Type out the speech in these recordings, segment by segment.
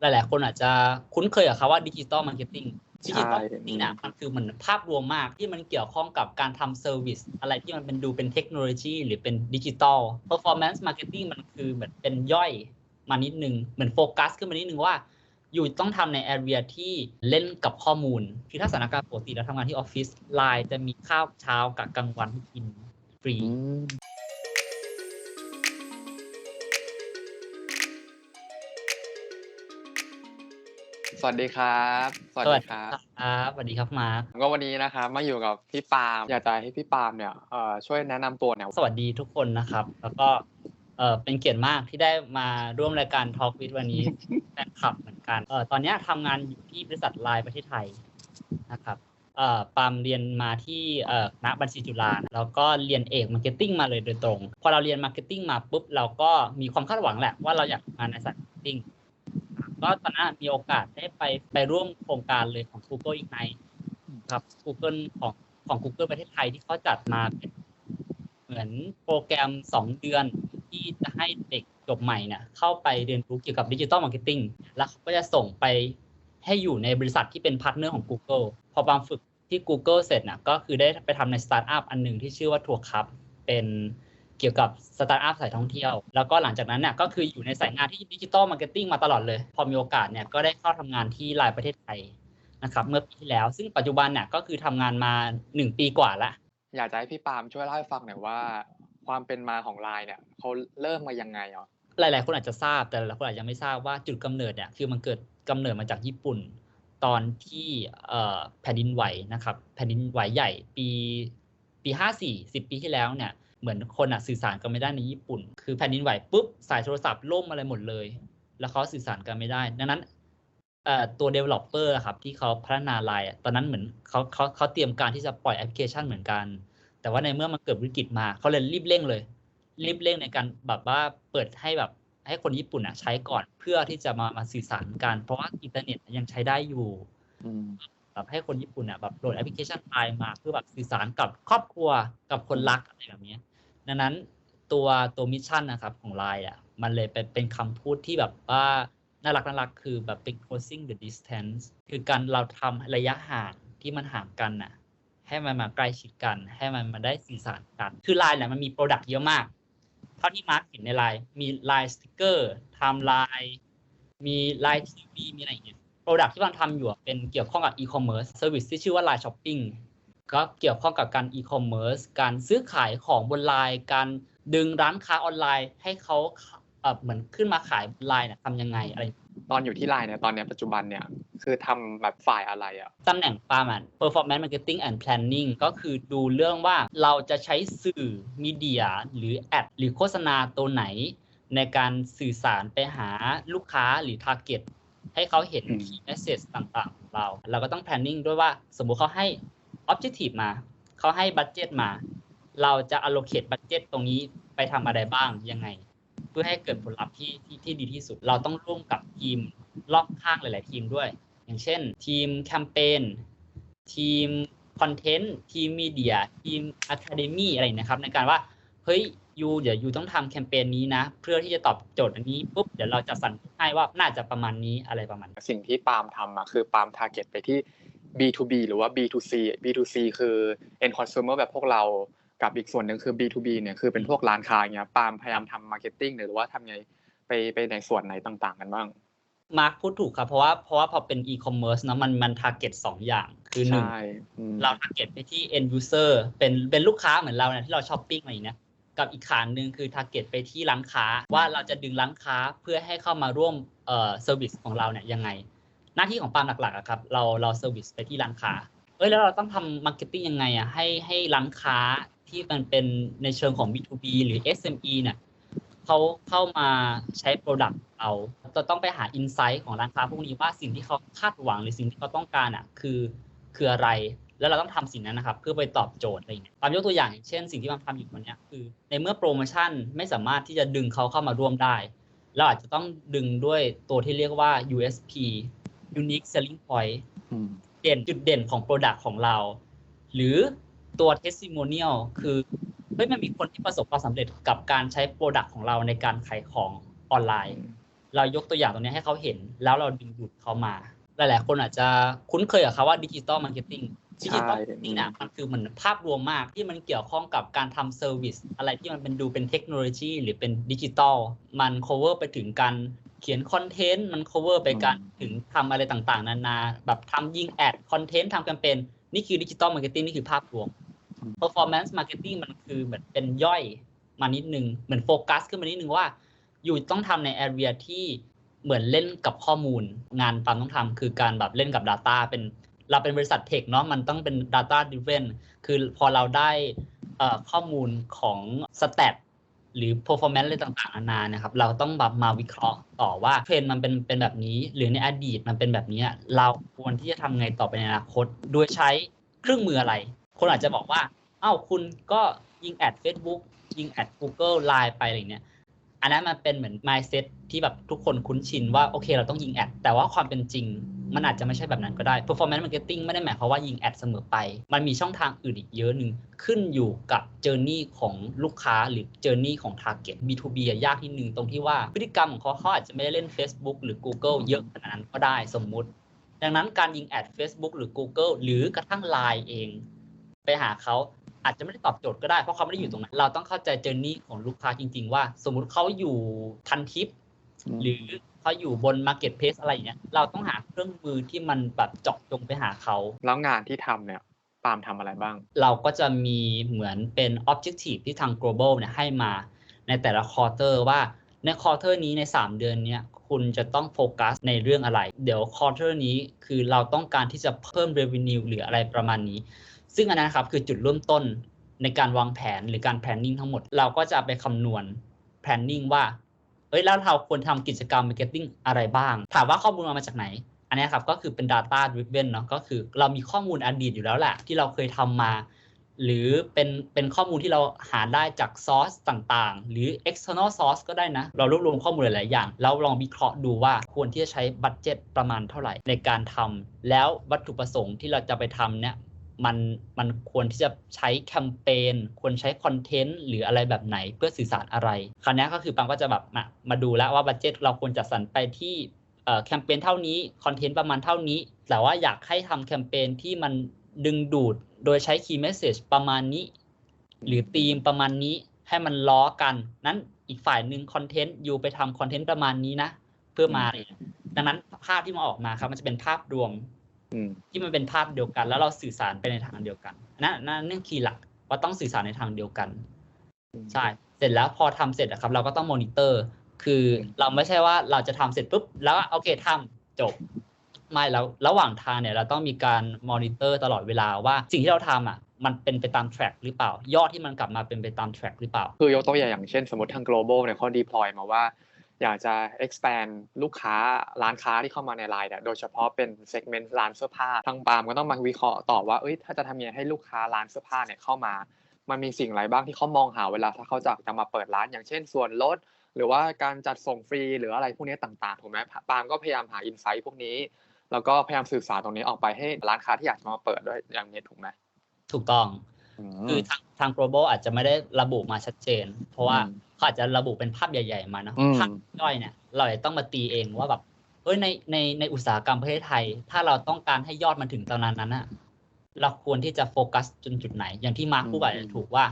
หลายๆคนอาจจะคุ้นเคยกับคำว่าดิจิตอลมาร์เก็ตติ้งดิจิตอลมาร์เก็ตติ้งเนี่ยมันคือเหมือนภาพรวมมากที่มันเกี่ยวข้องกับการทำเซอร์วิสอะไรที่มันเป็นดูเป็นเทคโนโลยีหรือเป็นดิจิตอล performance marketing มันคือเหมือนเป็นย่อยมานิดนึง เหมือนโฟกัสขึ้นมานิดนึงว่า อยู่ต้องทำในแอเรียที่เล่นกับข้อมูล คือถ้าสถานการณ์ปกติเราทำงานที่ออฟฟิศไลน์จะมีข้าวเช้ากับกลางวันให้กินฟรี สวัสดีครับ สวัสดีครับครับสวัสดีครับมาร์คก็วันนี้นะครับมาอยู่กับพี่ปาล์มอยากจะให้พี่ปาล์มเนี่ยเอ่อช่วยแนะนำตัวหน่อยสวัสดีทุกคนนะครับ แล้วก็เออเป็นเกียรติมากที่ได้มาร่วมรายการ Talk with วันนี้แฟนคลับเหมือนกันเออตอนเนี้ยทำงานอยู่ที่บริษัทไลน์ประเทศไทยนะครับเอ่อปาล์มเรียนมาที่เอ่อคณะบัญชีจุฬานะแล้วก็เรียนเอกมาร์เก็ตติ้งมาเลยโดยตรง พอเราเรียนมาร์เก็ตติ้งมาปุ๊บเราก็มีความคาดหวังแหละว่าเราอยากทำงานในสายมาร์เก็ตติ้ง ก็ตอนนั้นมีโอกาสได้ไปไปร่วมโครงการเลยของ Google Ignite ครับ Google ของของ Google ประเทศไทยที่เขาจัดมาเป็นเหมือนโปรแกรม 2 เดือนที่จะให้เด็กจบใหม่เนี่ยเข้าไปเรียนรู้เกี่ยวกับดิจิ t a ลมาร์เก็ตติ้งแล้วเขาก็จะส่งไปให้อยู่ในบริษัทที่เป็นพาร์ทเนอร์ของ Google พอบางฝึกที่ Google เสร็จนะก็คือได้ไปทำในสตาร์ทอัพอันหนึ่งที่ชื่อว่าทัวร์คับเป็น เกี่ยวกับสตาร์ทอัพสายท่องเที่ยว แล้วก็หลังจากนั้นเนี่ยก็คืออยู่ในสายงานที่ดิจิ t a ลมาร์เก็ตติ้งมาตลอดเลย พอมีโอกาสเนี่ยก็ได้เข้าทำงานที่ไลน์ประเทศไทยนะครับเมื่อปีที่แล้ว ซึ่งปัจจุบันเนี่ยก็คือทำงานมา 1 ปีกว่าละอยากจะให้พี่ปาล์มช่วยเล่าให้ฟังหน่อยว่า ความเป็นมาของไลน์เนี่ยเขาเริ่มมายังไงอะหลาย ๆ คนอาจจะทราบแต่หลายๆคนอาจจะไม่ทราบว่าจุดกำเนิดเนี่ยคือมันเกิดกำเนิดมาจากญี่ปุ่น ตอนที่เอ่อแผ่นดินไหวนะครับแผ่นดินไหวใหญ่ปีปีห้าสี่สิบปีที่แล้วเนี่ย เหมือนคนอะสื่อสารกันไม่ได้ในญี่ปุ่น คือแผ่นดินไหวปุ๊บสายโทรศัพท์ล่มอะไรหมดเลย แล้วเขาสื่อสารกันไม่ได้ ดังนั้นเอ่อตัว developer อะครับที่เขาพัฒนาไลน์อะตอนนั้นเหมือนเขาเขาเขาเตรียมการที่จะปล่อยแอปพลิเคชันเหมือนกัน แต่ว่าในเมื่อมันเกิดวิกฤตมาเขาเลยรีบเร่งเลย รีบเร่งในการแบบว่าเปิดให้แบบให้คนญี่ปุ่นอะใช้ก่อนเพื่อที่จะมามาสื่อสารกัน เพราะว่าอินเทอร์เน็ตยังใช้ได้อยู่อืมแบบให้คนญี่ปุ่นอะแบบโหลดแอปพลิเคชันไลน์มาเพื่อแบบสื่อสารกับครอบครัวกับคนรักอะไรแบบเนี้ย ดังนั้นตัวตัวมิชชั่นนะครับของไลน์อะมันเลยเป็นเป็นคำพูดที่แบบว่าน่ารักน่ารักคือแบบเป็น closing the distance คือการเราทำระยะห่างที่มันห่างกันน่ะ ให้มันมาใกล้ชิดกัน ให้มันมาได้สื่อสารกัน คือไลน์เนี่ยมันมีโปรดักต์เยอะมาก เท่าที่มาร์คเห็นในไลน์มีไลน์สติกเกอร์ทม์ไลน์มีไลน์ทีวีมีอะไรอย่างเงี้ยโปรดักต์ที่มันทำอยู่เป็นเกี่ยวข้องกับอีคอมเมิร์ซเซอร์วิสที่ชื่อว่าไลน์ช้อปปิ้ง ก็เกี่ยวข้องกับการอีคอมเมิร์ซการซื้อขายของบนไลน์ การดึงร้านค้าออนไลน์ ให้เขาเอ่อเหมือนขึ้นมาขายบนไลน์เนี่ยทำยังไงอะไร ตอนอยู่ที่ไลน์เนี่ยตอนเนี้ยปัจจุบันเนี่ยคือทำแบบฝ่ายอะไรอะตำแหน่งปาล์มอะ performance marketing and planning ก็คือดูเรื่องว่าเราจะใช้สื่อมีเดียหรือแอดหรือโฆษณาตัวไหน ในการสื่อสารไปหาลูกค้าหรือ target ให้เขาเห็นอืม key message ต่างๆของเรา เราก็ต้อง planning ด้วยว่าสมมุติเขาให้ objective มา เขาให้ budget มา เราจะ allocate budget ตรงนี้ไปทำอะไรบ้างยังไง เพื่อให้เกิดผลลัพธ์ที่ที่ที่ดีที่สุด เราต้องร่วมกับทีมรอบข้างหลาย ๆ ทีมด้วย อย่างเช่น ทีมแคมเปญทีมคอนเทนต์ทีมมีเดียทีมอะคาเดมี่อะไรอย่างเงี้ยครับในการว่าเฮ้ยยูเดี๋ยวยูต้องทำแคมเปญนี้นะ เพื่อที่จะตอบโจทย์อันนี้ปุ๊บเดี๋ยวเราจะสั่นให้ว่าน่าจะประมาณนี้อะไรประมาณนี้สิ่งที่ปาล์มทำอะคือปาล์ม target ไปที่ B2B หรือว่า B2C B2C คือ end consumer แบบพวกเรากับอีกส่วนหนึ่งคือ B2B เนี่ยคือเป็นพวกร้านค้าเงี้ยปาล์มพยายามทำ marketing หรือว่าทำไงไปไปในส่วนไหนต่างๆ กันบ้างมาร์คพูดถูกครับเพราะว่าเพราะว่าพอเป็นอีคอมเมิร์ซเนาะมันมันทาร์เก็ตสองอย่างคือหนึ่งใช่อืมเราทาร์เก็ตไปที่ end user เป็นเป็นลูกค้าเหมือนเราเนี่ยที่เราช้อปปิ้งอะไรอย่างเงี้ยกับอีกขานหนึ่งคือทาร์เก็ตไปที่ร้านค้า ว่าเราจะดึงร้านค้าเพื่อให้เข้ามาร่วมเอ่อเซอร์วิสของเราเนี่ยยังไง หน้าที่ของปาล์มหลักๆอะครับ เราเราเซอร์วิสไปที่ร้านค้าเอ้ยแล้วเราต้องทำมาร์เก็ตติ้งยังไงอะให้ให้ร้านค้าที่มันเป็นในเชิงของ B2B หรือ SME เนี่ยเขาเข้ามาใช้โปรดักต์เราจะต้องไปหาอินไซต์ของร้านค้าพวกนี้ว่าสิ่งที่เขาคาดหวังหรือสิ่งที่เขาต้องการอะคือคืออะไร แล้วเราต้องทำสิ่งนั้นนะครับ เพื่อไปตอบโจทย์อะไรอย่างเงี้ยตามยกตัวอย่างอย่างเช่น สิ่งที่มันทำอยู่ตอนเนี้ยคือ ในเมื่อโปรโมชั่นไม่สามารถที่จะดึงเขาเข้ามาร่วมได้เราอาจจะต้องดึงด้วยตัวที่เรียกว่า USP Unique Selling Point อืมเด่นจุดเด่นของ Product ของเรา หรือตัว testimonial คือเฮ้ยมันมีคนที่ประสบความสำเร็จกับการใช้ Product ของเราในการขายของออนไลน์ เรายกตัวอย่างตรงนี้ให้เขาเห็น แล้วเราดึงดูดเขามา หลาย ๆ คนอาจจะคุ้นเคยกับคำว่าดิจิตอลมาร์เก็ตติ้งดิจิตอลมาร์เก็ตติ้งเนี่ยมันคือเหมือนภาพรวมมากที่มันเกี่ยวข้องกับการทำเซอร์วิสอะไรที่มันเป็นดูเป็นเทคโนโลยีหรือเป็นดิจิตอลมัน cover ไปถึงการ เขียนคอนเทนต์มัน cover ไปการถึงทำอะไรต่างๆ นานา แบบทำยิงแอดคอนเทนต์ทำแคมเปญนี่คือดิจิตอลมาร์เก็ตติ้งนี่คือภาพรวม performance marketing มันคือเหมือนเป็นย่อยมานิดนึง เหมือนโฟกัสขึ้นมานิดนึงว่า อยู่ต้องทำใน area ที่เหมือนเล่นกับข้อมูล งานปั๊มต้องทำคือการแบบเล่นกับ Data เป็นเราเป็นบริษัทเทคเนาะมันต้องเป็น Data driven คือพอเราได้เอ่อข้อมูลของ stat หรือ performance อะไรต่างๆนานานะครับ เราต้องแบบมาวิเคราะห์ต่อว่าเทรนด์มันเป็นเป็นแบบนี้ หรือในอดีตมันเป็นแบบนี้ เราควรที่จะทำไงต่อไปในอนาคต โดยใช้เครื่องมืออะไร คนอาจจะบอกว่า เอ้าคุณก็ยิงแอด Facebook ยิงแอด Google Line ไปอะไรเงี้ย อันนั้นมันเป็นเหมือน mindset ที่แบบทุกคนคุ้นชินว่าโอเคเราต้องยิงแอดแต่ว่าความเป็นจริง มันอาจจะไม่ใช่แบบนั้นก็ได้ performance marketing ไม่ได้หมายความว่ายิงแอดเสมอไป มันมีช่องทางอื่นอีกเยอะหนึ่งขึ้นอยู่กับ journey ของลูกค้าหรือ journey ของ target B2B อะยากที่หนึ่งตรงที่ว่าพฤติกรรมของเขาเขาอาจจะไม่ได้เล่น Facebook หรือ Google เยอะขนาดนั้นก็ได้สมมุติ ดังนั้นการยิงแอด Facebook หรือ Google หรือกระทั่ง Line เอง ไปหาเขา อาจจะไม่ได้ตอบโจทย์ก็ได้ เพราะเขาไม่ได้อยู่ตรงนั้น เราต้องเข้าใจเจอร์นี่ของลูกค้าจริง ๆ ว่า สมมุติเขาอยู่พันทิป หรือเขาอยู่บน Marketplace อะไรอย่างเงี้ยเราต้องหาเครื่องมือที่มันแบบเจาะจงไปหาเขา แล้วงานที่ทำเนี่ยปาล์มทำอะไรบ้าง เราก็จะมีเหมือนเป็น objective ที่ทาง global เนี่ยให้มาในแต่ละ quarter ว่าใน quarter นี้ใน 3 เดือนเนี้ยคุณจะต้องโฟกัสในเรื่องอะไร เดี๋ยว quarter นี้คือเราต้องการที่จะเพิ่ม revenue หรืออะไรประมาณนี้ ซึ่งอันนั้นครับคือจุดเริ่มต้นในการวางแผนหรือการ planning ทั้งหมด เราก็จะไปคำนวณ planning ว่าเอ้ยแล้วเราควรทำกิจกรรม marketing อะไรบ้าง ถามว่าข้อมูลมาจากไหน อันนี้ครับก็คือเป็น data driven เนาะก็คือเรามีข้อมูลอดีตอยู่แล้วแหละที่เราเคยทำมา หรือเป็นเป็นข้อมูลที่เราหาได้จากซอสต่างๆ หรือ external source ก็ได้นะ เรารวบรวมข้อมูลหลายๆอย่าง แล้วลองวิเคราะห์ดูว่าควรที่จะใช้บัตเจ็ตประมาณเท่าไหร่ในการทำแล้ววัตถุประสงค์ที่เราจะไปทำเนี่ย มันมันควรที่จะใช้แคมเปญควรใช้คอนเทนต์หรืออะไรแบบไหนเพื่อสื่อสารอะไรคราวนี้ก็คือปังก็จะแบบมามาดูแล้วว่าบัตเจ็ตเราควรจัดสรรไปที่เอ่อแคมเปญเท่านี้คอนเทนต์ประมาณเท่านี้ แต่ว่าอยากให้ทำแคมเปญที่มันดึงดูดโดยใช้คีย์เมสเซจประมาณนี้ หรือธีมประมาณนี้ให้มันล้อกัน นั้นอีกฝ่ายหนึ่งคอนเทนต์อยู่ไปทำคอนเทนต์ประมาณนี้นะ เพื่อมาอะไรอย่างเงี้ยดังนั้นภาพที่มันออกมาครับ มันจะเป็นภาพรวมอืม ที่มันเป็นภาพเดียวกัน แล้วเราสื่อสารไปในทางเดียวกันนั่นนั่นนั่นคีย์หลักว่าต้องสื่อสารในทางเดียวกันใช่เสร็จแล้วพอทำเสร็จอะครับ เราก็ต้องมอนิเตอร์ คือเราไม่ใช่ว่าเราจะทำเสร็จปุ๊บแล้วโอเคทำจบไม่แล้วระหว่างทางเนี่ยเราต้องมีการมอนิเตอร์ตลอดเวลาว่าสิ่งที่เราทำอะมันเป็นไปตาม track หรือเปล่า ยอดที่มันกลับมาเป็นไปตาม track หรือเปล่า คือยกตัวอย่างอย่างเช่น สมมติทาง global เนี่ยเขา deploy มาว่า อยากจะ expand ลูกค้าร้านค้าที่เข้ามาในไลน์เนี่ยโดยเฉพาะเป็น segment ร้านเสื้อผ้าทางปาล์มก็ต้องมาวิเคราะห์ต่อว่าเอ้ยถ้าจะทำยังไงให้ลูกค้าร้านเสื้อผ้าเนี่ยเข้ามา มันมีสิ่งอะไรบ้างที่เขามองหาเวลาถ้าเขาจะจะมาเปิดร้าน อย่างเช่นส่วนลดหรือว่าการจัดส่งฟรีหรืออะไรพวกนี้ต่างๆถูกไหมปาล์มก็พยายามหาอินไซต์พวกนี้ แล้วก็พยายามสื่อสารตรงนี้ออกไปให้ร้านค้าที่อยากจะมาเปิดด้วยอย่างนี้ถูกไหมถูกต้อง คือทางทาง global อาจจะไม่ได้ระบุมาชัดเจน เพราะว่าอืมเขาอาจจะระบุเป็นภาพใหญ่ ๆ มาเนอะอืมภาพย่อยเนี่ย เราจะต้องมาตีเองว่าแบบเอ้ยในในในอุตสาหกรรมประเทศไทย ถ้าเราต้องการให้ยอดมันถึงตอนนั้นนั้นอะเราควรที่จะโฟกัสจนจุดไหน อย่างที่มาร์คพูดอาจจะถูกว่า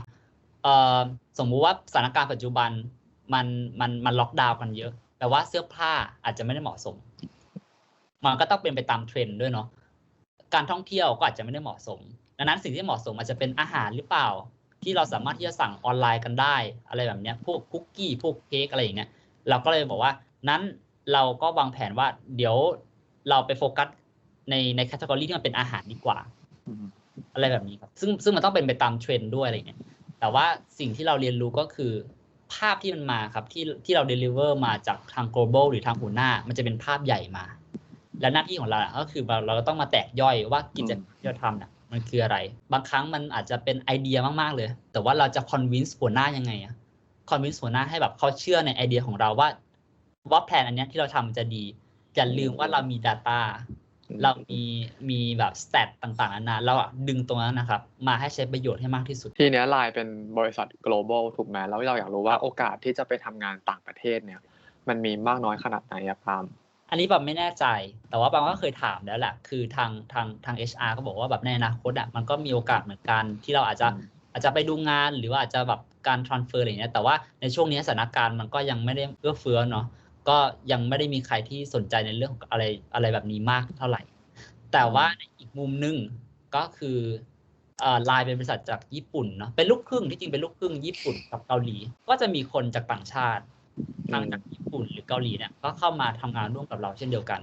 เออสมมุติว่าสถานการณ์ปัจจุบันมันมันมันล็อกดาวน์กันเยอะแต่ว่าเสื้อผ้าอาจจะไม่ได้เหมาะสม มันก็ต้องเป็นไปตามเทรนด์ด้วยเนาะการท่องเที่ยวก็อาจจะไม่ได้เหมาะสม ดังนั้นสิ่งที่เหมาะสมอาจจะเป็นอาหารหรือเปล่า ที่เราสามารถที่จะสั่งออนไลน์กันได้ อะไรแบบเนี้ยพวกคุกกี้พวกเค้กอะไรอย่างเงี้ยเราก็เลยบอกว่านั้นเราก็วางแผนว่า เดี๋ยวเราไปโฟกัสในในแคตตากรีที่มันเป็นอาหารดีกว่า อะไรแบบนี้ครับ ซึ่งซึ่งมันต้องเป็นไปตามเทรนด์ด้วยอะไรเงี้ยแต่ว่าสิ่งที่เราเรียนรู้ก็คือ ภาพที่มันมาครับที่ที่เรา deliver มาจากทาง global หรือทางหัวหน้า มันจะเป็นภาพใหญ่มา และหน้าที่ของเราอะก็คือเราเราก็ต้องมาแตกย่อยว่ากิจกรรมที่เราทำน่ะ มันคืออะไร บางครั้งมันอาจจะเป็นไอเดียมาก ๆ เลย แต่ว่าเราจะ convince หัวหน้ายังไงอะ convince หัวหน้าให้แบบเขาเชื่อในไอเดียของเราว่า ว่าแผนอันนี้ที่เราทำมันจะดี อย่าลืมว่าเรามี Data เรามีมีแบบส t ตตต่างๆนานาเราอะดึงตรงนั้นนะครับ มาให้ใช้ประโยชน์ให้มากที่สุด ทีเนี้ยไลน์เป็นบริษัท global ถูกไหมแล้วเราอยากรู้ว่าโอกาสที่จะไปทำงานต่างประเทศเนี่ย มันมีมากน้อยขนาดไหนอะปาม อันนี้แบบไม่แน่ใจ แต่ว่าบางก็เคยถามแล้วแหละ คือทางทางทาง HR ก็บอกว่าแบบในอนาคตอะมันก็มีโอกาสเหมือนกันที่เราอาจจะอาจจะไปดูงานหรือว่าอาจจะแบบการ transfer อะไรเงี้ย แต่ว่าในช่วงนี้สถานการณ์มันก็ยังไม่ได้เอื้อเฟื้อเนาะ ก็ยังไม่ได้มีใครที่สนใจในเรื่องของอะไรอะไรแบบนี้มากเท่าไหร่ แต่ว่าอีกมุมหนึงก็คือลน์เป็นบริษัทจากญี่ปุ่นเนาะ เป็นลูกครึ่งที่จริงเป็นลูกครึ่งญี่ปุ่นกับเกาหลี ก็จะมีคนจากต่างชาติ ทางจากญี่ปุ่นหรือเกาหลีเนี่ยก็เข้ามาทำงานร่วมกับเราเช่นเดียวกัน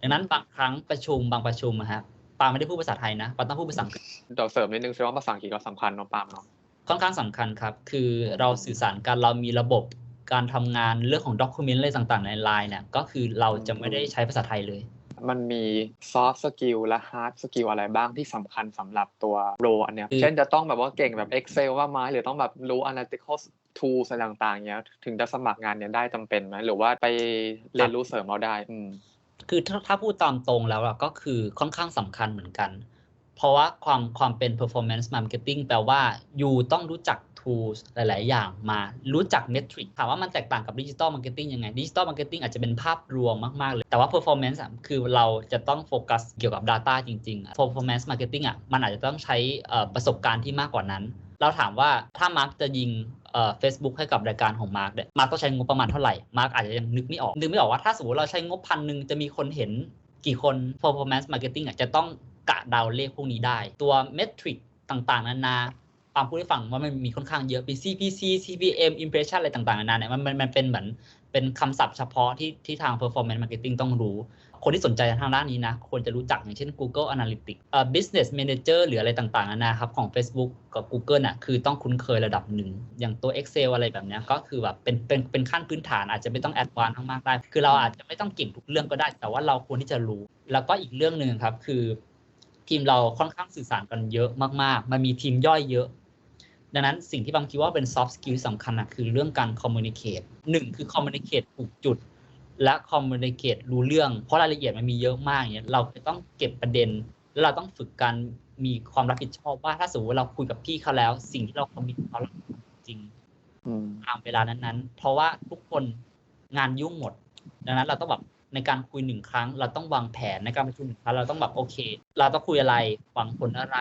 ดังนั้นบางครั้งประชุมบางประชุมอะฮะปาไม่ได้พูดภาษาไทยนะปาต้องพูดภาษาอังกฤษเดี๋ยวเสริมนิดนึงแสดงว่าภาษาอังกฤษก็สำคัญเนาะปาล์มเนาะค่อนข้างสำคัญครับ คือเราสื่อสารกันเรามีระบบการทำงานเรื่องของด็อกิเมนต์อะไรต่างๆในไลน์เนี่ยก็คือเราจะไม่ได้ใช้ภาษาไทยเลย มันมีซอฟต์สกิลและฮาร์ดสกิลอะไรบ้างที่สำคัญสำหรับตัวโรอันเนี้ยคือเช่นจะต้องแบบว่าเก่งแบบ Excel ว่าไหมหรือต้องแบบรู้ analytical tools อะไรต่างๆเนี้ย ถึงจะสมัครงานเนี้ยได้จำเป็นไหมหรือว่าไปเรียนรู้เสริมเอาได้ อืมคือถ้าถ้าพูดตามตรงแล้วอะก็คือค่อนข้างสำคัญเหมือนกัน เพราะว่าความความเป็น performance marketing แปลว่า you ต้องรู้จัก tools หลาย ๆ อย่างมารู้จัก metric ถามว่ามันแตกต่างกับ digital marketing ยังไง digital marketing อาจจะเป็นภาพรวมมาก ๆ เลย แต่ว่า performance คือเราจะต้องโฟกัสเกี่ยวกับ data จริงๆอะ performance marketing อะมันอาจจะต้องใช้ประสบการณ์ที่มากกว่านั้น เราถามว่าถ้ามาร์กจะยิงเอ่อ Facebook ให้กับรายการของมาร์กเนี่ยมาร์กต้องใช้งบประมาณเท่าไหร่มาร์กอาจจะยังนึกไม่ออกนึกไม่ออกว่าถ้าสมมติเราใช้งบพันหนึ่งจะมีคนเห็นกี่คน performance marketing อะจะต้องกะเดาเลขพวกนี้ได้ ตัว metric ต่างๆนานาามพูดให้ฟังว่ามันมีค่อนข้างเยอะมี CPC CPM impression อะไรต่างๆนานาเนี่ยมันมันเป็นเหมือนเป็นคำศัพท์เฉพาะที่ที่ทาง performance marketing ต้องรู้ คนที่สนใจทางด้านนี้นะ ควรจะรู้จักอย่างเช่น Google Analytics เอ่อ Business Manager หรืออะไรต่างๆนานาครับของ Facebook กับ Google น่ะคือต้องคุ้นเคยระดับหนึ่ง อย่างตัว Excel อะไรแบบนี้ก็คือแบบเป็นเป็นเป็นขั้นพื้นฐานอาจจะไม่ต้องแอดวานซ์มากได้ คือเราอาจจะไม่ต้องเก่งทุกเรื่องก็ได้ แต่ว่าเราควรที่จะรู้ แล้วก็อีกเรื่องหนึ่งครับคือทีมเราค่อนข้างสื่อสารกันเยอะมากๆ มันมีทีมย่อยเยอะ ดังนั้นสิ่งที่บางคิดว่าเป็น soft skill สำคัญนะคือเรื่องการ communicate หนึ่งคือ communicate ถูกจุด และ communicate รู้เรื่อง เพราะรายละเอียดมันมีเยอะมากอย่างเงี้ยเราจะต้องเก็บประเด็น แล้วเราต้องฝึกการมีความรับผิดชอบว่าถ้าสมมติว่าเราคุยกับพี่เขาแล้ว สิ่งที่เราคอมมิตเขาเราจริงอืมตามเวลานั้นๆ เพราะว่าทุกคนงานยุ่งหมด ดังนั้นเราต้องแบบในการคุยหนึ่งครั้ง เราต้องวางแผนในการประชุมหนึ่งครั้งเราต้องแบบโอเค เราต้องคุยอะไรหวังผลอะไร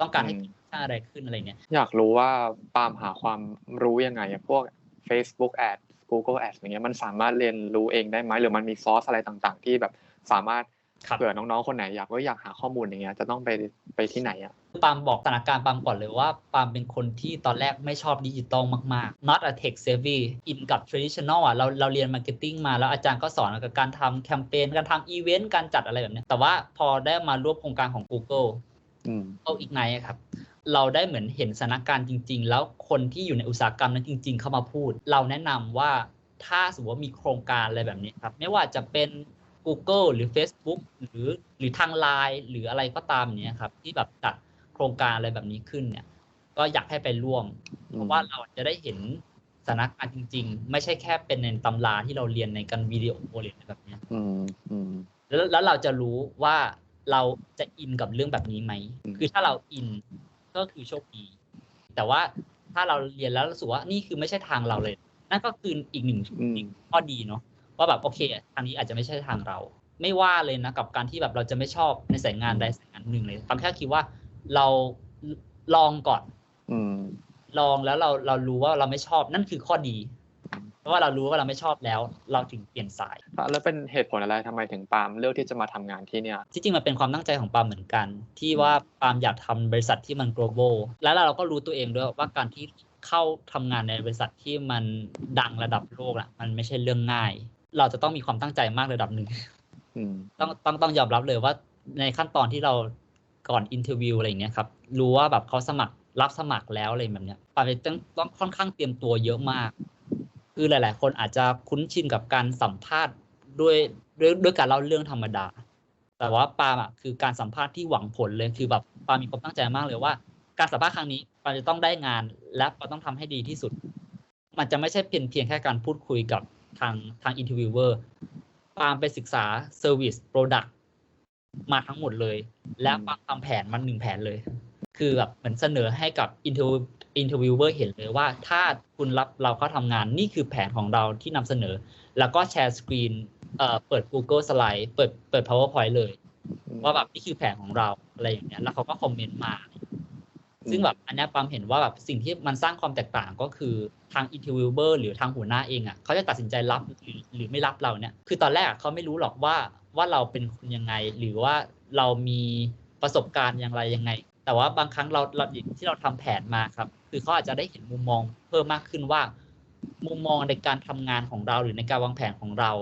ต้องการให้อืมเกิดอะไรขึ้นอะไรเนี่ยอยากรู้ว่าปาล์มหาความรู้ยังไงอะพวก Facebook Ads Google Ads อย่างเงี้ยมันสามารถเรียนรู้เองได้ไหมหรือมันมีซอสอะไรต่างๆ ที่แบบสามารถครับเผื่อน้องๆคนไหนอยากว่าอยากหาข้อมูลอย่างเงี้ยจะต้องไปไปที่ไหนอะปาล์มบอกสถานการณ์ปาล์มก่อนเลยว่าปาล์มเป็นคนที่ตอนแรกไม่ชอบดิจิตอลมากๆ not a tech savvy in กับ traditional อะเราเราเรียน marketing มาแล้วอาจารย์ก็สอนกับการทำแคมเปญการทำอีเวนต์การจัดอะไรแบบเนี้ยแต่ว่าพอได้มาร่วมโครงการของ Google อืม เอาอีกไนครับ เราได้เหมือนเห็นสถานการณ์จริง ๆ แล้วคนที่อยู่ในอุตสาหกรรมนั้นจริง ๆ เข้ามาพูด เราแนะนำว่าถ้าสมมติว่ามีโครงการอะไรแบบนี้ครับ ไม่ว่าจะเป็น Google หรือ Facebook หรือหรือทาง Line หรืออะไรก็ตามเนี้ยครับ ที่แบบจัดโครงการอะไรแบบนี้ขึ้นเนี่ย ก็อยากให้ไปร่วม เพราะว่าเราจะได้เห็นสถานการณ์จริง ๆ ไม่ใช่แค่เป็นในตำราที่เราเรียนในการวิดีโอหรืออะไรแบบเนี้ยอืมอืมแล้วแล้วเราจะรู้ว่า เราจะอินกับเรื่องแบบนี้ไหมอืมคือถ้าเราอินก็คือโชคดี แต่ว่าถ้าเราเรียนแล้วรู้สึกว่านี่คือไม่ใช่ทางเราเลย นั่นก็คืออีกหนึ่งอืมข้อดีเนาะว่าแบบโอเคทางนี้อาจจะไม่ใช่ทางเรา ไม่ว่าเลยนะกับการที่แบบเราจะไม่ชอบในสายงานใดสายงานหนึ่งเลยความแค่คิดว่าเราลองก่อนอืมลองแล้วเราเรารู้ว่าเราไม่ชอบนั่นคือข้อดีเพ ราะว่าเรารู้ว่าเราไม่ชอบแล้ว เราถึงเปลี่ยนสาย แล้วเป็นเหตุผลอะไรทำไมถึงปาล์มเลือกที่จะมาทำงานที่เนี่ยที่จริงมันเป็นความตั้งใจของปาล์มเหมือนกัน ที่ว่าปาล์มอยากทำบริษัทที่มัน global แล้วเราก็รู้ตัวเองด้วยว่าการที่เข้าทำงานในบริษัทที่มันดังระดับโลกอะมันไม่ใช่เรื่องง่าย เราจะต้องมีความตั้งใจมากระดับหนึ่งอืมต้องต้องต้องยอมรับเลยว่าในขั้นตอนที่เราก่อนอินเทอร์วิวอะไรอย่างเงี้ยครับรู้ว่าแบบเขาสมัครรับสมัครแล้วอะไรแบบเนี้ยปาล์มต้องต้องค่อนข้างเตรียมตัวเยอะมาก คือหลาย ๆ คนอาจจะคุ้นชินกับการสัมภาษณ์ด้วยด้วยด้วยการเล่าเรื่องธรรมดา แต่ว่าปาล์มอะคือการสัมภาษณ์ที่หวังผลเลยคือแบบปาล์มมีความตั้งใจมากเลยว่า การสัมภาษณ์ครั้งนี้ปาล์มจะต้องได้งานและปาล์มต้องทำให้ดีที่สุด มันจะไม่ใช่เพียงเพียงแค่การพูดคุยกับทางทางอินทอร์วิวเวอร์ปาล์มไปศึกษาเซอร์วิสโปรดักต์มาทั้งหมดเลย และปาล์มทำแผนมันหนึ่งแผนเลย คือแบบเหมือนเสนอให้กับอินทิ เทอร์ interviewer เห็นเลยว่า ถ้าคุณรับเราเข้าทำงานนี่คือแผนของเราที่นำเสนอ แล้วก็แชร์สกรีนเอ่อเปิด Google Slide เปิดเปิด PowerPoint เลย ว่าแบบนี่คือแผนของเราอะไรอย่างเงี้ยแล้วเขาก็คอมเมนต์มา ซึ่งแบบอันเนี้ยปามเห็นว่าแบบสิ่งที่มันสร้างความแตกต่างก็คือทาง interviewer หรือทางหัวหน้าเองอะเขาจะตัดสินใจรับหรือหรือไม่รับเราเนี่ย คือตอนแรกอะเขาไม่รู้หรอกว่าว่าเราเป็นคนยังไง หรือว่าเรามีประสบการณ์อย่างไรยังไง แต่ว่าบางครั้งเราเราที่เราทำแผนมาครับ คือเขาอาจจะได้เห็นมุมมองเพิ่มมากขึ้นว่า มุมมองในการทำงานของเราหรือในการวางแผนของเรา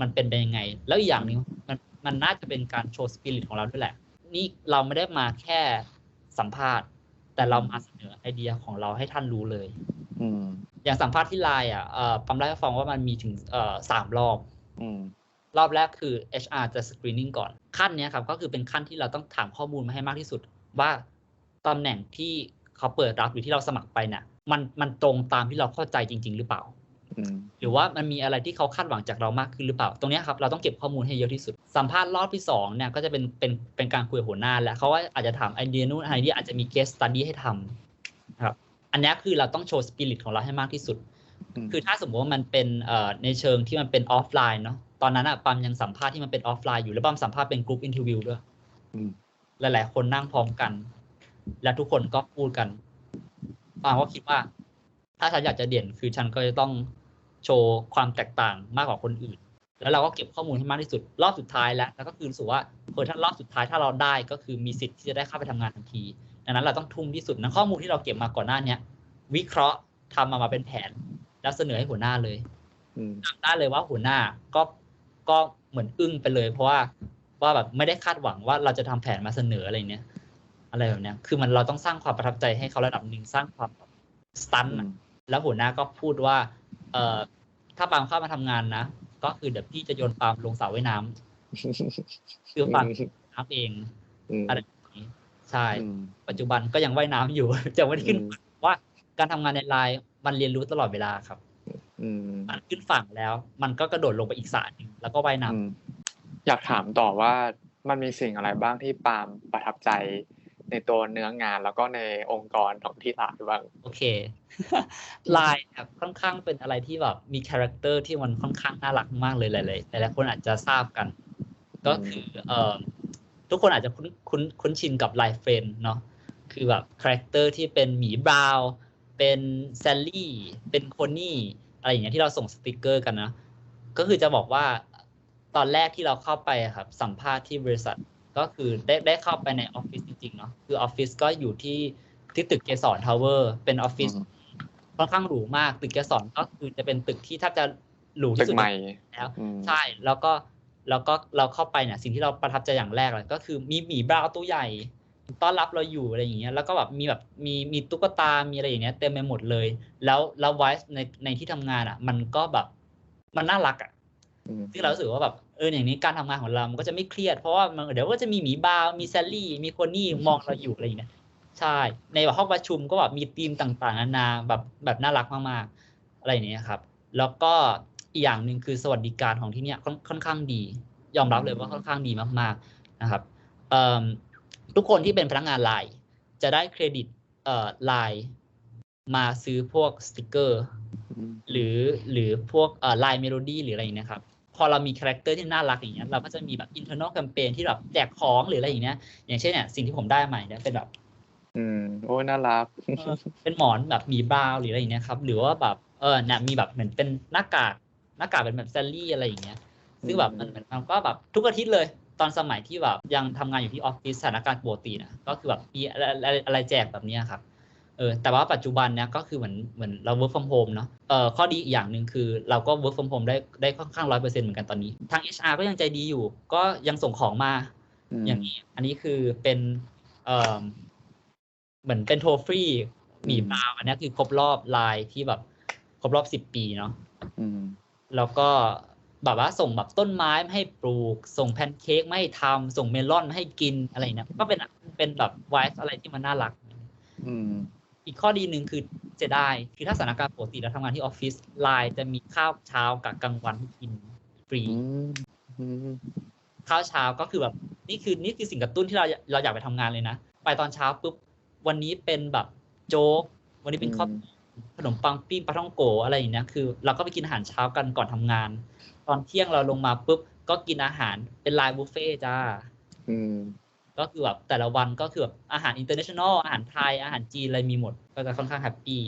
มันเป็นไปยังไง แล้วอีกอย่างหนึ่งมันมันน่าจะเป็นการโชว์สปิริตของเราด้วยแหละ นี่เราไม่ได้มาแค่สัมภาษณ์ แต่เรามาเสนอไอเดียของเราให้ท่านรู้เลยอืมอย่างสัมภาษณ์ที่ไลน์อะเอ่อปั๊มได้ฟังว่ามันมีถึงเอ่อสามรอบอืมรอบแรกคือ HR จะ screening ก่อน ขั้นเนี้ยครับ ก็คือเป็นขั้นที่เราต้องถามข้อมูลมาให้มากที่สุด ว่าตำแหน่งที่ เขาเปิดรับหรือที่เราสมัครไปเนี่ยมันมันตรงตามที่เราเข้าใจจริง ๆ หรือเปล่าอืมหรือว่ามันมีอะไรที่เขาคาดหวังจากเรามากขึ้นหรือเปล่า ตรงเนี้ยครับเราต้องเก็บข้อมูลให้เยอะที่สุด สัมภาษณ์รอบที่สองเนี่ยก็จะเป็นเป็นเป็นการคุยกับหัวหน้า แล้วเขาว่าอาจจะถามไอเดียนู้นไอเดียอาจจะมี case study ให้ทำนะครับ อันเนี้ยคือเราต้องโชว์สปิริตของเราให้มากที่สุดมคือถ้าสมมติว่ามันเป็นเอ่อในเชิงที่มันเป็นออฟไลน์เนาะตอนนั้นอะปั๊มยังสัมภาษณ์ที่มันเป็นออฟไลน์อยู่แล้วปั๊มสัมภาษณ์เป็นกรุ๊ปอินเทอร์วิวด้วยอืมหลายๆคนนั่งพร้อมกัน และทุกคนก็พูดกันปามก็คิดว่า ถ้าฉันอยากจะเด่นคือฉันก็จะต้องโชว์ความแตกต่างมากกว่าคนอื่น แล้วเราก็เก็บข้อมูลให้มากที่สุด รอบสุดท้ายแล้ว แล้วก็คือรู้สึกว่าเออถ้ารอบสุดท้ายถ้าเราได้ก็คือมีสิทธิ์ที่จะได้เข้าไปทำงานทันที ดังนั้นเราต้องทุ่มที่สุดนะข้อมูลที่เราเก็บมาก่อนหน้าเนี้ยวิเคราะห์ทำมามาเป็นแผน แล้วเสนอให้หัวหน้าเลยอืมจำได้เลยว่าหัวหน้าก็ก็เหมือนอึ้งไปเลย เพราะว่าว่าแบบไม่ได้คาดหวังว่าเราจะทำแผนมาเสนออะไรเนี้ย อะไรแบบเนี้ย คือมันเราต้องสร้างความประทับใจให้เขาระดับหนึ่งสร้างความสตันอืมแล้วหัวหน้าก็พูดว่า เอ่อถ้าปาล์มเข้ามาทำงานนะ ก็คือเดี๋ยวพี่จะโยนปาล์มลงสระว่ายน้ำคือปาล์มน้ำเองอืมอะไรแบบนี้ใช่อืมปัจจุบันก็ยังว่ายน้ำอยู่จะไม่ได้ขึ้นอืมว่าการทำงานในไลน์มันเรียนรู้ตลอดเวลาครับอืมมันขึ้นฝั่งแล้ว มันก็กระโดดลงไปอีกสระหนึ่งแล้วก็ว่ายน้ำอืมอยากถามต่อว่ามันมีสิ่งอะไรบ้างที่ปาล์มประทับใจ ในตัวเนื้องานแล้วก็ในองค์กรของที่ร้านบ้างโอเคลายครับค่อนข้างเป็นอะไรที่แบบมีคาแรคเตอร์ที่มันค่อนข้างน่ารักมากเลยหลายๆหลายๆคนอาจจะทราบกัน ก็คือเอ่อทุกคนอาจจะคุ้นคุ้นคุ้นชินกับลายเฟรนเนาะคือแบบคาแรคเตอร์ที่เป็นหมีบราวน์เป็นแซลลี่ เป็นโคนี่อะไรอย่างเงี้ยที่เราส่งสติกเกอร์กันนะก็คือจะบอกว่าตอนแรกที่เราเข้าไปอะครับสัมภาษณ์ที่บริษัท ก็คือได้ได้เข้าไปในออฟฟิศจริงๆเนาะคือออฟฟิศก็อยู่ที่ที่ตึกเกสรทาวเวอร์เป็นออฟฟิศอืมค่อนข้างหรูมากตึกเกสรก็คือจะเป็นตึกที่แทบจะหรูตึที่กสุดใหม่แล้วอืมใช่แล้วก็แล้วก็เราเข้าไปเนี่ยสิ่งที่เราประทับใจอย่างแรกเลยก็คือมีหมีบราวน์ตัวใหญ่ต้อนรับเราอยู่อะไรอย่างเงี้ยแล้วก็แบบมีแบบมีมีตุ๊กตา มีอะไรอย่างเงี้ยเต็มไปหมดเลย แล้วแล้วไวส์ในในที่ทำงานอะ มันก็แบบมันน่ารักอะอืมซึ่งเรารู้สึกว่าแบบเอออย่างนี้การทำงานของเรา มันก็จะไม่เครียด เพราะว่ามันเดี๋ยวก็จะมีหมีบาว มีแซลลี่ มีคนนี่มองเราอยู่อะไรอย่างเงี้ย ใช่ ในห้องประชุมก็แบบมีธีมต่างๆนานาแบบแบบน่ารักมากๆ อะไรอย่างเงี้ยครับ แล้วก็อีกอย่างหนึ่งคือสวัสดิการของที่เนี่ยค่อนค่อนข้างดี ยอมรับเลยว่าค่อนข้างดีมากๆนะครับทุกคนที่เป็นพนักงานไลน์จะได้เครดิตไลน์มาซื้อพวกสติกเกอร์ หรือหรือพวกไลน์เมโลดี้หรืออะไรอย่างเงี้ยครับ พอเรามีคาแรคเตอร์ที่น่ารักอย่างเงี้ยเราก็จะมีแบบ internal campaign ที่แบบแจกของหรืออะไรอย่างเงี้ย อย่างเช่นเนี่ยสิ่งที่ผมได้ใหม่เนี่ยเป็นแบบ อืมโอ้ยน่ารักเออเป็นหมอนแบบหมีบราวน์หรืออะไรอย่างเงี้ยครับ หรือว่าแบบเออเนี่ยมีแบบเหมือนเป็นหน้ากากหน้ากากเป็นแบบแซลลี่อะไรอย่างเงี้ย ซึ่งแบบมันเหมือนมันก็แบบทุกอาทิตย์เลยตอนสมัยที่แบบยังทำงานอยู่ที่ออฟฟิศสถานการณ์ปกตินะก็คือแบบมีอะไรอะไรอะไรแจกแบบเนี้ยครับ เออแต่ว่าปัจจุบันเนี้ยก็คือเหมือนเหมือนเรา work from home เนาะเออข้อดีอีกอย่างหนึ่งคือเราก็ work from home ได้ได้ค่อนข้างร้อยเปอร์เซ็นต์เหมือนกันตอนนี้ ทาง HR ก็ยังใจดีอยู่ ก็ยังส่งของมามอย่างนี้ อันนี้คือเป็นเออเหมือนเป็นโทฟรีหมีบราวน์อันนี้คือครบรอบไลน์ที่แบบครบรอบสิบปีเนาะอืมแล้วก็แบบว่าส่งแบบต้นไม้มาให้ปลูก ส่งแพนเค้กมาให้ทำส่งเมลอนมาให้กินอะไรเนี่ยก็เป็นเป็นแบบไวส์อะไรที่มันน่ารัก อืม อีกข้อดีหนึ่งคือเสียดายคือถ้าสถานการณ์ปกติเราทำงานที่ออฟฟิศไลน์จะมีข้าวเช้ากับกลางวันให้กินฟรีอืมอืมข้าวเช้าก็คือแบบนี่คือนี่คือสิ่งกระตุ้นที่เราเราอยากไปทำงานเลยนะ ไปตอนเช้าปุ๊บวันนี้เป็นแบบโจ๊กวันนี้เป็นข้าวขนมปังปิ้งปลาท่องโกอะไรอย่างเงี้ยคือ เราก็ไปกินอาหารเช้ากันก่อนทำงาน ตอนเที่ยงเราลงมาปุ๊บก็กินอาหารเป็นไลน์บุฟเฟ่จ้าอืม ก็คือแบบแต่ละวันก็คือแบบอาหารอินเตอร์เนชั่นแนลอาหารไทยอาหารจีนอะไรมีหมด ก็จะค่อนข้างแฮปปี้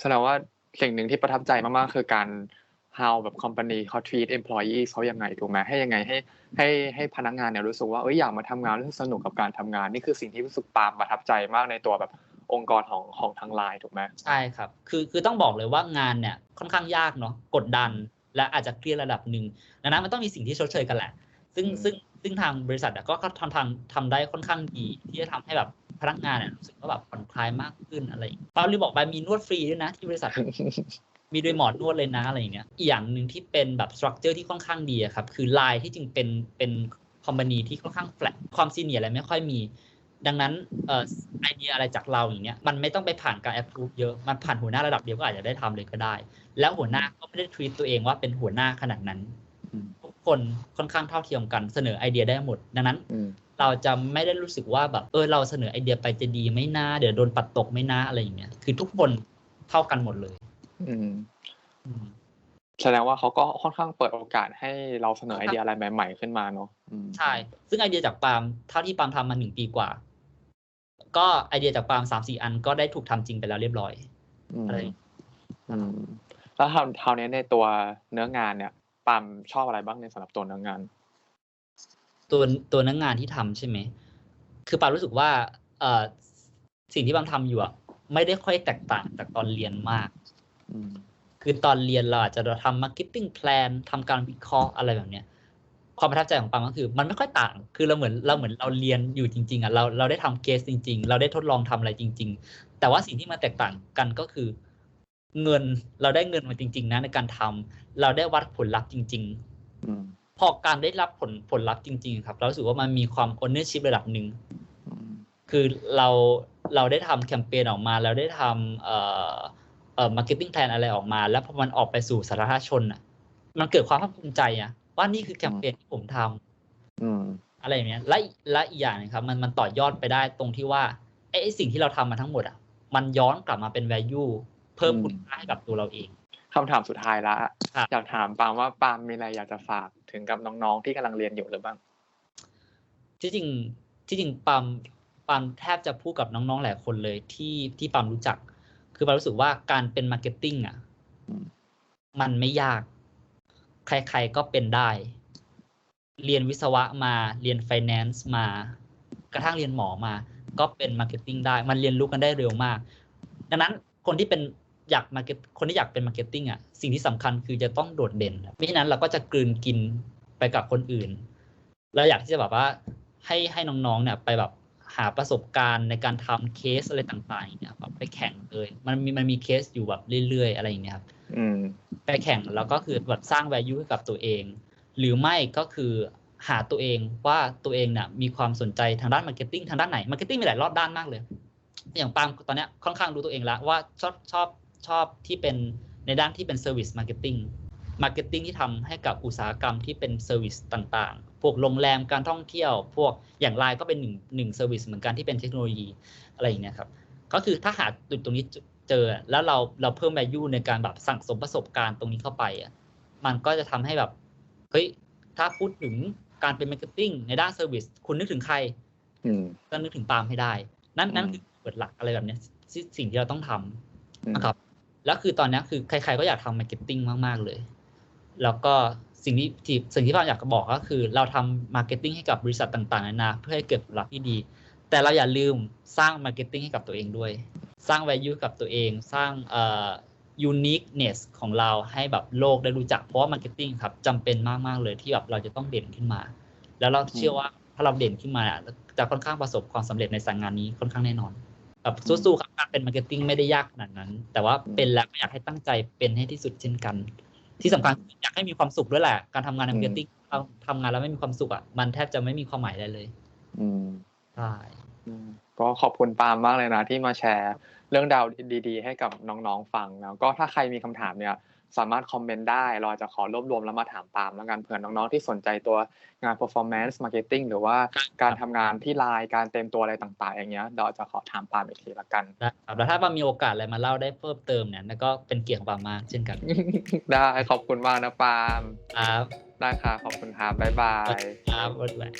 แสดงว่าสิ่งหนึ่งที่ประทับใจมากๆ คือการ how แบบ company เขา treat employees เขายังไงถูกไหมให้ยังไงให้ให้ให้พนักงานเนี่ยรู้สึกว่าเอ้ยอยากมาทำงานรู้สึกสนุกกับการทำงาน นี่คือสิ่งที่รู้สึกปาล์มประทับใจมากในตัวแบบองค์กรของของทางไลน์ถูกไหมใช่ครับ คือคือต้องบอกเลยว่างานเนี่ยค่อนข้างยากเนาะกดดัน และอาจจะเครียดระดับหนึ่งดังนั้นมันต้องมีสิ่งที่ชดเชยกันแหละ ซึ่งซึ่งซึ่งทางบริษัทอะก็ก็ทำทางทำได้ค่อนข้างดีที่จะทำให้แบบพนักงานเนี่ยรู้สึกว่าแบบผ่อนคลายมากขึ้นอะไรอย่างเงี้ยปาลืมบอกไปมีนวดฟรีด้วยนะที่บริษัท มีโดยหมอนวดเลยนะอะไรอย่างเงี้ยอีกอย่างหนึ่งที่เป็นแบบสตรัคเจอร์ที่ค่อนข้างดีอะครับคือไลน์ที่จริงเป็นเป็นคอมพานีที่ค่อนข้างแฟลตความซีเนียร์อะไรไม่ค่อยมีดังนั้นเอ่อไอเดียอะไรจากเราอย่างเงี้ยมันไม่ต้องไปผ่านการแอปพูฟเยอะมันผ่านหัวหน้าระดับเดียวก็อาจจะได้ทำเลยก็ได้ แล้วหัวหน้าก็ไม่ได้ทวีตตัวเองว่าเป็นหัวหน้าขนาดนั้นอืมทุก คนค่อนข้างเท่าเทียมกันเสนอไอเดียได้หมด ดังนั้นอืมเราจะไม่ได้รู้สึกว่าแบบเออเราเสนอไอเดียไปจะดีไหม่น่าเดี๋ยวโดนปัดตกไหม่น่าอะไรอย่างเงี้ยคือทุกคนเท่ากันหมดเลยอืมอืมแสดงว่าเขาก็ค่อนข้างเปิดโอกาสให้เราเสนอไอเดียอะไรใหม่ๆขึ้นมาเนาะอืมใช่ ซึ่งไอเดียจากปาล์มเท่าที่ปาล์มทำมาหนึ่งปีกว่า ก็ไอเดียจากปาล์มสามสี่อันก็ได้ถูกทำจริงไปแล้วเรียบร้อยอืมอะไรอืมแล้วทำคราวนี้ในตัวเนื้องานเนี่ย ปาล์มชอบอะไรบ้างในสำหรับตัวเนื้องาน ตัวตัวเนื้องานที่ทำใช่ไหมคือปาล์มรู้สึกว่า เอ่อสิ่งที่ปาล์มทำอยู่อะไม่ได้ค่อยแตกต่างจากตอนเรียนมากอืมคือตอนเรียนเราอาจจะทำ marketing plan ทำการวิเคราะห์อะไรแบบเนี้ยความประทับใจของปาล์มก็คือ มันไม่ค่อยต่าง คือเราเหมือนเราเหมือนเราเรียนอยู่จริง ๆอะเราเราได้ทำเคสจริง ๆ เราได้ทดลองทำอะไรจริง ๆ แต่ว่าสิ่งที่มันแตกต่างกันก็คือ เงินเราได้เงินมาจริง ๆ นะในการทำเราได้วัดผลลัพธ์จริงๆอืมพอการได้รับผลผลลัพธ์จริง ๆ ครับ เรารู้สึกว่ามันมีความ ownership ระดับหนึ่งอืมคือเราเราได้ทำแคมเปญออกมาเราได้ทำเอ่อเอ่อ marketing plan อะไรออกมา แล้วพอมันออกไปสู่สาธารณชนอะ มันเกิดความภาคภูมิใจอะว่านี่คือแคมเปญที่ผมทำอืมอะไรอย่างเงี้ยและและอีกอย่างหนึงครับ มันมันต่อยอดไปได้ตรงที่ว่าไอ้ไอ้สิ่งที่เราทำมาทั้งหมดอะ มันย้อนกลับมาเป็น value เพิ่มอืมคุณค่าให้กับตัวเราเองคำถามสุดท้ายละครับอยากถามปาล์มว่าปาล์มมีอะไรอยากจะฝากถึงกับน้องๆที่กำลังเรียนอยู่หรือบ้าง ที่จริงที่จริงปาล์มปาล์มแทบจะพูดกับน้องๆหลายคนเลยที่ที่ปาล์มรู้จัก คือปาล์มรู้สึกว่าการเป็นมาร์เก็ตติ้งอะอืมมันไม่ยาก ใครๆก็เป็นได้ เรียนวิศวะมาเรียนไฟแนนซ์มา กระทั่งเรียนหมอมา ก็เป็นมาร์เก็ตติ้งได้ มันเรียนรู้กันได้เร็วมาก ดังนั้นคนที่เป็น อยากมาเก็ตคนที่อยากเป็นมาร์เก็ตติ้งอะสิ่งที่สำคัญคือจะต้องโดดเด่นไม่ฉะนั้นเราก็จะกลืนกินไปกับคนอื่น เราอยากที่จะแบบว่าให้ให้น้องๆเนี่ยไปแบบหาประสบการณ์ในการทำเคสอะไรต่างๆอย่างเนี่ยแบบไปแข่งเลยมันมีมันมีเคสอยู่แบบเรื่อยๆ อะไรอย่างเงี้ยครับอืมไปแข่งแล้วก็คือแบบสร้าง value ให้กับตัวเอง หรือไม่ก็คือหาตัวเองว่าตัวเองเนี่ยมีความสนใจทางด้าน marketing ทางด้านไหน marketing มีหลายรอบด้านมากเลย อย่างปาล์มตอนเนี้ยค่อนข้างรู้ตัวเองแล้วว่าชอบชอบ ชอบที่เป็นในด้านที่เป็น service marketing marketing ที่ทำให้กับอุตสาหกรรมที่เป็น service ต่างๆ พวกโรงแรมการท่องเที่ยว พวกอย่างไลน์ก็เป็นหนึ่งหนึ่ง service เหมือนกันที่เป็นเทคโนโลยีอะไรอย่างเงี้ยครับ ก็คือถ้าหาจุดตรงนี้เจอแล้วเราเราเพิ่ม value ในการแบบสั่งสมประสบการณ์ตรงนี้เข้าไปอะมันก็จะทำให้แบบเฮ้ยถ้าพูดถึงการเป็น marketing ในด้าน service คุณนึกถึงใครอืมก็นึกถึงปาล์มให้ได้ นั่นนั่นอืมคือเปิดหลักอะไรแบบเนี้ยที่สิ่งที่เราต้องทำอืมนะครับ แล้วคือตอนนี้คือใคร ๆ ก็อยากทำ marketing มาก ๆ เลย แล้วก็สิ่งที่ที่สิ่งที่ปามอยากจะบอกก็คือ เราทำ marketing ให้กับบริษัทต่างๆนานาเพื่อให้เกิดผลลัพธ์ที่ดี แต่เราอย่าลืมสร้าง marketing ให้กับตัวเองด้วย สร้าง value กับตัวเอง สร้างเอ่อ uniqueness ของเราให้แบบโลกได้รู้จักเพราะว่า marketing ครับจำเป็นมาก ๆ เลยที่แบบเราจะต้องเด่นขึ้นมา แล้วเราเชื่อว่าถ้าเราเด่นขึ้นมาจะค่อนข้างประสบความสำเร็จในสายงานนี้ค่อนข้างแน่นอนแบบสู้ๆครับการเป็น marketing ไม่ได้ยากขนาดนั้น แต่ว่าเป็นแล้วก็อยากให้ตั้งใจเป็นให้ที่สุดเช่นกัน ที่สำคัญคืออยากให้มีความสุขด้วยแหละ การทำงานใน marketing เราทำงานแล้วไม่มีความสุขอะมันแทบจะไม่มีความหมายได้เลย อืมใช่อืมก็ขอบคุณปาล์มมากเลยนะที่มาแชร์ เรื่องราวดี ๆ ให้กับน้องๆฟังนะก็ถ้าใครมีคำถามเนี่ย สามารถคอมเมนต์ได้เราอาจจะขอรวบรวมแล้วมาถามปาล์มแล้วกันเผื่อน้องๆที่สนใจตัวงาน performance marketing หรือว่าการทำงานที่ไลน์การเต็มตัวอะไรต่างๆ อย่างเงี้ยเราจะขอถามปาล์มอีกทีละกันได้ครับแล้วถ้าปามีโอกาสอะไรมาเล่าได้เพิ่มเติมเนี่ยนั่นก็เป็นเกียรติของปามากเช่นกัน ได้ขอบคุณมากนะปาล์มครับได้ค่ะขอบคุณครับบ๊ายบายครับบ๊ายบาย